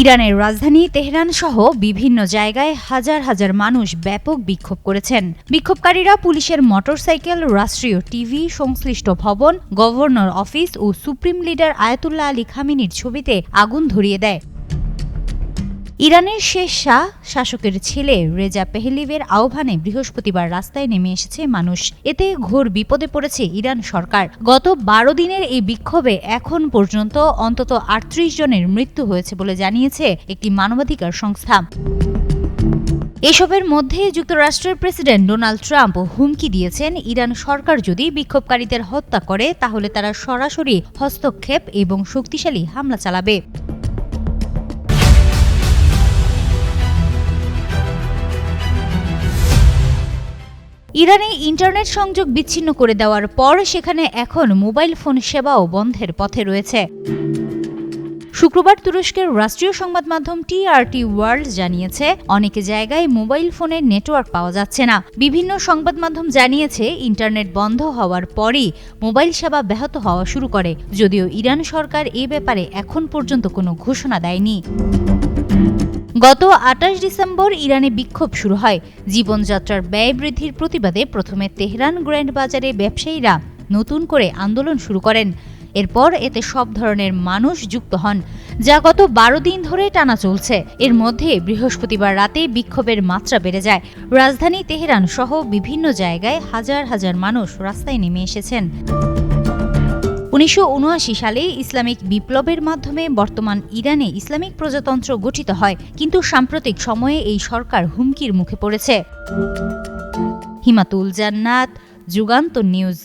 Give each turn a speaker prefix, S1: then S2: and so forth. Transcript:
S1: ইরানের রাজধানী তেহরান সহ বিভিন্ন জায়গায় হাজার হাজার মানুষ ব্যাপক বিক্ষোভ করেছেন। বিক্ষোভকারীরা পুলিশের মোটরসাইকেল, রাষ্ট্রীয় টিভি, সংশ্লিষ্ট ভবন, গভর্নর অফিস ও সুপ্রিম লিডার আয়াতুল্লাহ আলী খামিনির ছবিতে আগুন ধরিয়ে দেয়। ইরানের শেষ শাহ, শাসকের ছেলে রেজা পেহলিভের আহ্বানে বৃহস্পতিবার রাস্তায় নেমে এসেছে মানুষ। এতে ঘোর বিপদে পড়েছে ইরান সরকার। গত বারো দিনের এই বিক্ষোভে এখন পর্যন্ত অন্তত আটত্রিশ জনের মৃত্যু হয়েছে বলে জানিয়েছে একটি মানবাধিকার সংস্থা। এসবের মধ্যে যুক্তরাষ্ট্রের প্রেসিডেন্ট ডোনাল্ড ট্রাম্প হুমকি দিয়েছেন, ইরান সরকার যদি বিক্ষোভকারীদের হত্যা করে, তাহলে তারা সরাসরি হস্তক্ষেপ এবং শক্তিশালী হামলা চালাবে। ইরানে ইন্টারনেট সংযোগ বিচ্ছিন্ন করে দেওয়ার পর সেখানে এখন মোবাইল ফোন সেবাও বন্ধের পথে রয়েছে। শুক্রবার তুরস্কের রাষ্ট্রীয় সংবাদ মাধ্যম টিআরটি ওয়ার্ল্ড জানিয়েছে, অনেক জায়গায় মোবাইল ফোনের নেটওয়ার্ক পাওয়া যাচ্ছে না। বিভিন্ন সংবাদ মাধ্যম জানিয়েছে, ইন্টারনেট বন্ধ হওয়ার পরই মোবাইল সেবা ব্যাহত হওয়া শুরু করে। যদিও ইরান সরকার এ ব্যাপারে এখন পর্যন্ত কোনো ঘোষণা দেয়নি। গত আঠাশ ডিসেম্বর ইরানে বিক্ষোভ শুরু হয়। জীবনযাত্রার ব্যয় বৃদ্ধির প্রতিবাদে প্রথমে তেহরান গ্র্যান্ড বাজারে ব্যবসায়ীরা নতুন করে আন্দোলন শুরু করেন। এরপর এতে সব ধরনের মানুষ যুক্ত হন, যা গত বারো দিন ধরে টানা চলছে। এর মধ্যে বৃহস্পতিবার রাতে বিক্ষোভের মাত্রা বেড়ে যায়। রাজধানী তেহরান সহ বিভিন্ন জায়গায় হাজার হাজার মানুষ রাস্তায় নেমে এসেছেন। উনিশশো উনআশি সালে ইসলামিক বিপ্লবের মাধ্যমে বর্তমান ইরানে ইসলামিক প্রজাতন্ত্র গঠিত হয়, কিন্তু সাম্প্রতিক সময়ে এই সরকার হুমকির মুখে পড়েছে। হিমাতুল জান্নাত, যুগান্ত নিউজ।